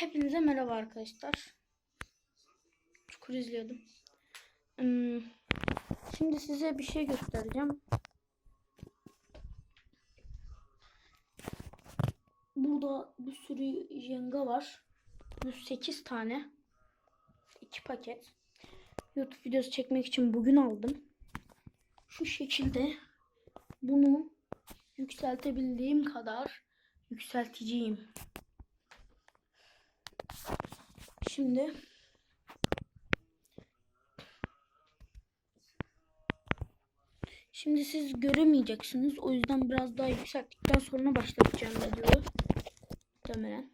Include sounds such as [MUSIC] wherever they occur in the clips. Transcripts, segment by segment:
Hepinize merhaba arkadaşlar. Çukur izliyordum. Hmm, Şimdi size bir şey göstereceğim. Burada bir sürü jenga var. 108 tane. 2 paket. YouTube videosu çekmek için bugün aldım. Şu şekilde bunu yükseltebildiğim kadar yükselteceğim. Şimdi Şimdi siz göremeyeceksiniz. O yüzden biraz daha yükselttikten sonra başlatacağım videoyu. Muhtemelen.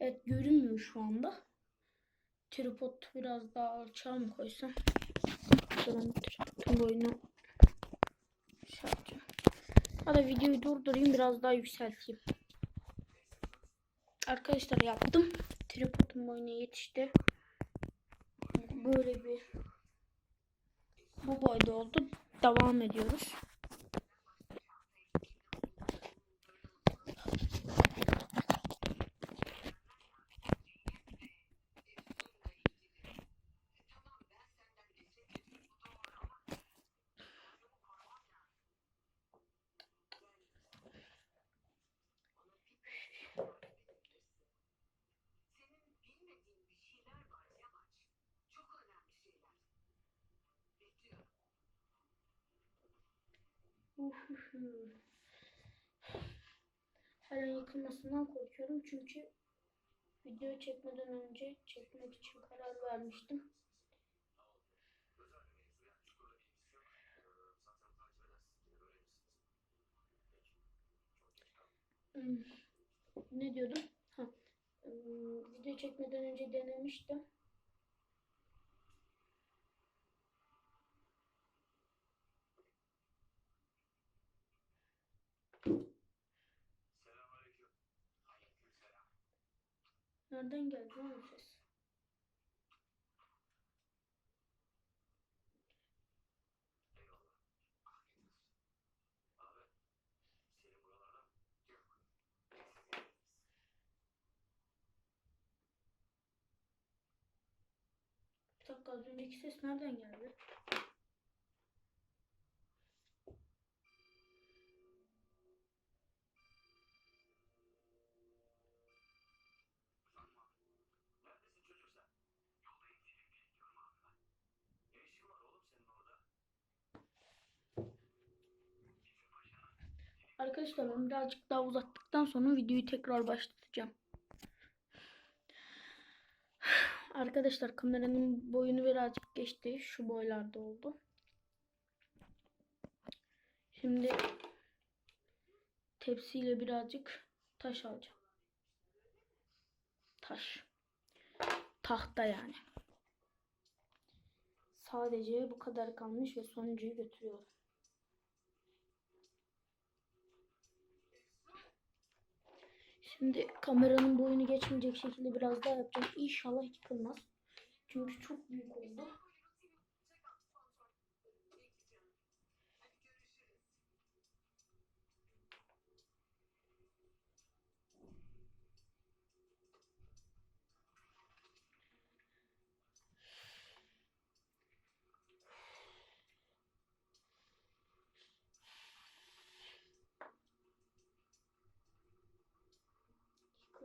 Evet görünmüyor şu anda. Tripod biraz daha alçağa mı koysam? Şuradan tripodun boyunu şey yapacağım. Videoyu durdurayım biraz daha yükselteyim. Arkadaşlar yaptım. Tripodum boyuna yetişti. Böyle bir bu boyda oldu. Devam ediyoruz. [LAUGHS] Her an yıkılmasından korkuyorum çünkü video çekmeden önce çekmek için karar vermiştim. Hmm, Ne diyordum? Ha, hmm, video çekmeden önce denemiştim. Nereden geldi lan o ses? Bir dakika az önceki ses nereden geldi? Arkadaşlar ben birazcık daha uzattıktan sonra videoyu tekrar başlatacağım. [SIGHS] Arkadaşlar kameranın boyunu birazcık geçti. Şu boylarda oldu. Şimdi tepsiyle birazcık taş alacağım. Taş. Tahta yani. Sadece bu kadar kalmış ve sonuncuyu götürüyorum. Şimdi kameranın boyunu geçmeyecek şekilde biraz daha yapacağım. İnşallah yıkılmaz. Çünkü çok büyük oldu.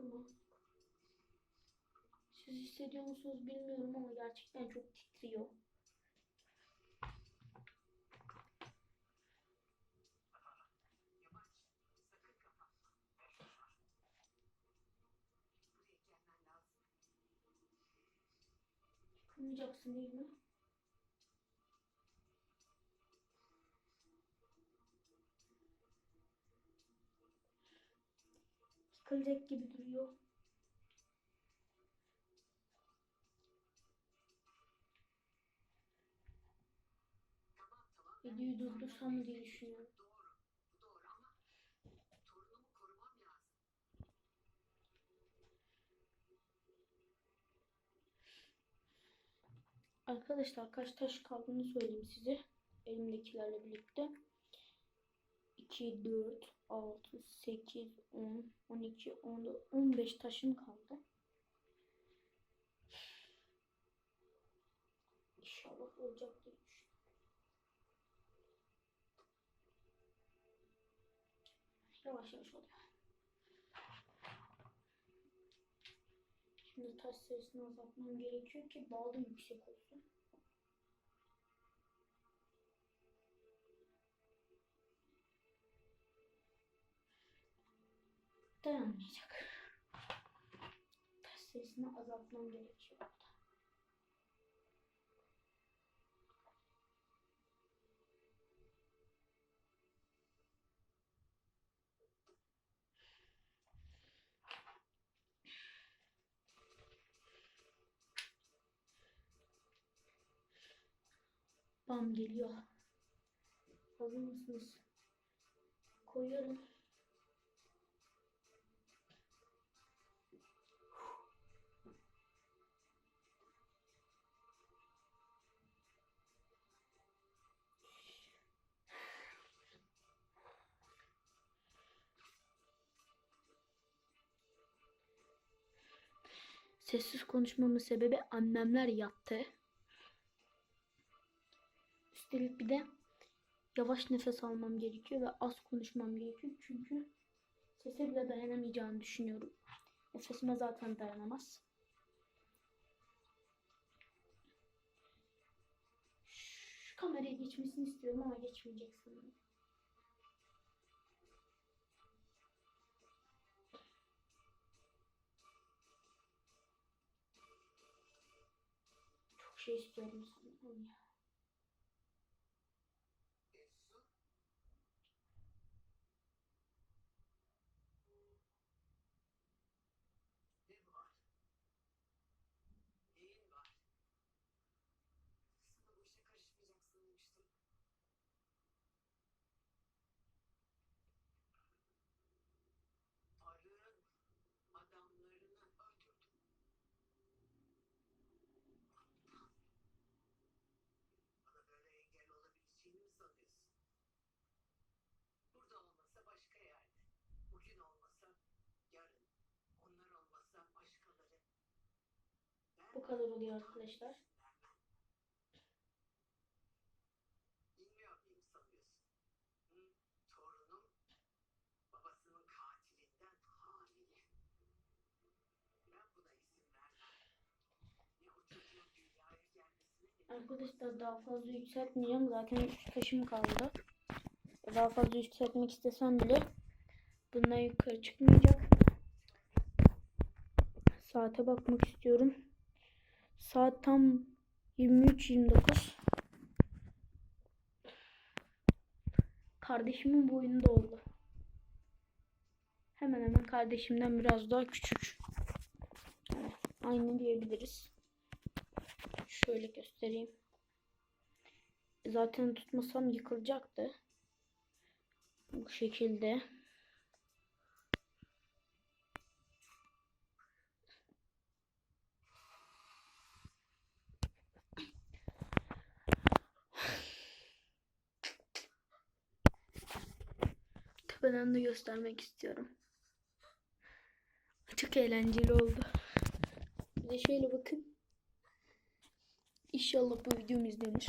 Yıkılmaz. Siz hissediyor musunuz bilmiyorum ama gerçekten çok titriyor. Yıkılmayacaksın değil mi? Yıkılacak gibi duruyor. Videoyu durdursam diye düşünüyorum. Arkadaşlar kaç taş kaldığını söyleyeyim size. Elimdekilerle birlikte. 2, 4, 6, 8, 10, 12, 14, 15 taşım kaldı. İnşallah olacak diye Yavaş yavaş oluyor. Şimdi taş sayısını azaltmam gerekiyor ki bağda yüksek olsun. Dayanmayacak. Taş sayısını azaltmam gerekiyor. Bam geliyor. Hazır mısınız? Koyuyorum. Sessiz konuşmamın sebebi annemler yattı. Üstelik bir de yavaş nefes almam gerekiyor ve az konuşmam gerekiyor. Çünkü sese bile dayanamayacağını düşünüyorum. Nefesime zaten dayanamaz. Şu kameraya geçmesini istiyorum ama geçmeyecek sanırım. Çok şey dünyaya gelmesine ne de Arkadaşlar daha fazla yükseltmeyeceğim. Zaten 3 taşım kaldı. Daha fazla yükseltmek istesem bile bundan yukarı çıkmayacak. Saate bakmak istiyorum. Saat tam 23.29. Kardeşimin boyunda oldu. Hemen hemen kardeşimden biraz daha küçük. Aynı diyebiliriz. Şöyle göstereyim. Zaten tutmasam yıkılacaktı. Bu şekilde. De göstermek istiyorum. Çok eğlenceli oldu. Bir de şöyle bakın. İnşallah bu videom izlenir.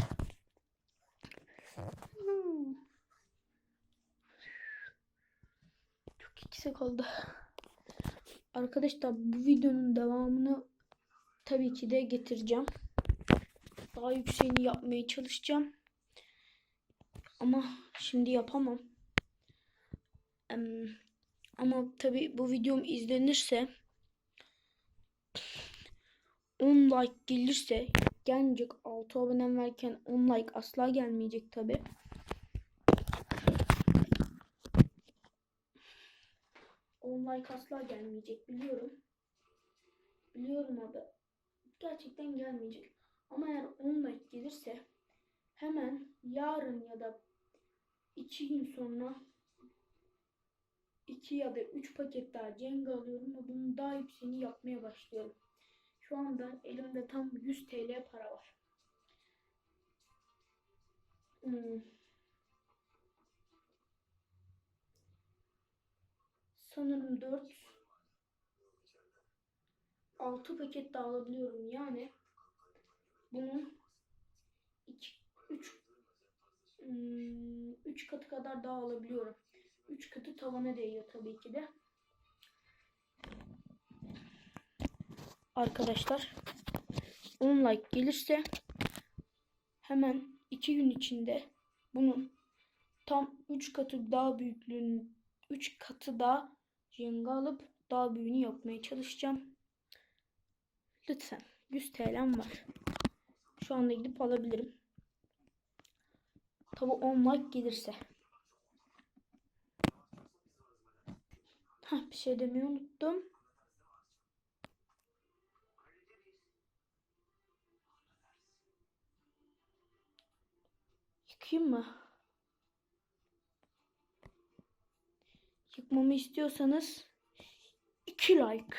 Çok yüksek oldu. Arkadaşlar bu videonun devamını tabii ki de getireceğim. Daha yükseğini yapmaya çalışacağım. Ama şimdi yapamam. Ama tabii bu videom izlenirse 10 like gelirse gelmeyecek. 6 abonem varken 10 like asla gelmeyecek tabi. Like asla gelmeyecek biliyorum. Biliyorum abi. Gerçekten gelmeyecek. Ama eğer 10 like gelirse hemen yarın ya da 2 gün sonra 2 ya da 3 paket daha Jenga alıyorum ve bunun daha yükseğini yapmaya başlıyorum. Şu anda elimde tam 100 TL para var. Hmm. Sanırım 4 6 paket daha alabiliyorum. Yani bunun 3 3 katı kadar daha alabiliyorum. 3 katı tavana değiyor tabii ki de. Arkadaşlar 10 like gelirse hemen 2 gün içinde bunun tam 3 katı daha büyüklüğünün 3 katı daha jenga alıp daha büyüğünü yapmaya çalışacağım. Lütfen 100 TL'm var. Şu anda gidip alabilirim. Tabi 10 like gelirse. Hah bir şey demeyi unuttum. Yıkayayım mı? Yıkmamı istiyorsanız 2 like.